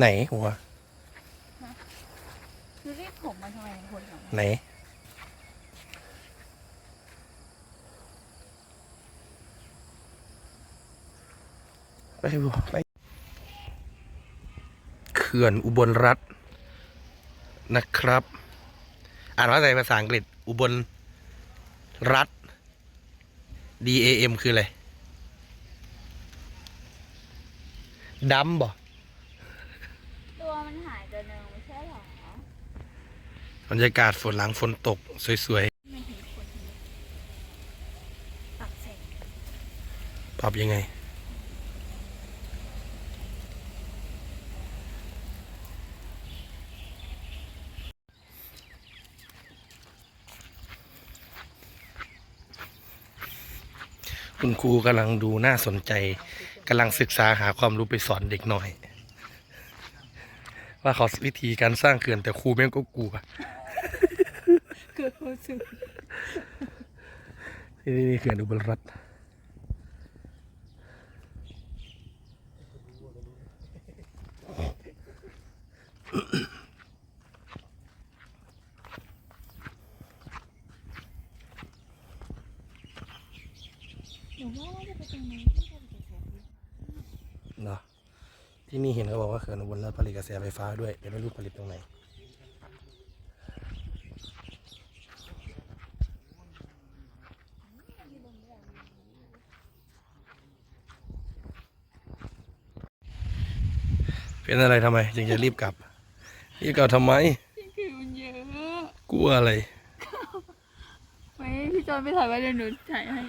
ไหนหัวคือรีบผมมาทำไมคนของไหนไปบัวไปเขื่อนอุบลรัฐนะครับ อ่านว่าอะไรภาษาอังกฤษ อุบลรัฐ D A M คืออะไรดัมบ่ ตัวมันหายตัวหนึ่งไม่ใช่หรอบ บรรยากาศฝนหลังฝนตกสวยๆ ปรับยังไง คุณครูกำลังดูน่าสนใจกำลังศึกษาหาความรู้ไปสอนเด็กหน่อย ว่าเขาวิธีการสร้างเขื่อนแต่ครูแม่งก็กลัว เกิดความสุข นี่นี่เขื่อนอุบลรัตนี้ที่ทำเนาะที่นี่เห็นเขาบอกว่าเขื่อนอุบลรัฐผลิตกระแสไฟฟ้าด้วยแต่ไม่รู้ผลิตตรงไหน เป็นอะไรทำไมจึงจะรีบกลับ รีบกลับทำไมที่คือมันเยอะกลัวอะไร ไม่พี่จอยไปถ่ายไว้เดี๋ยวหนูถ่ายให้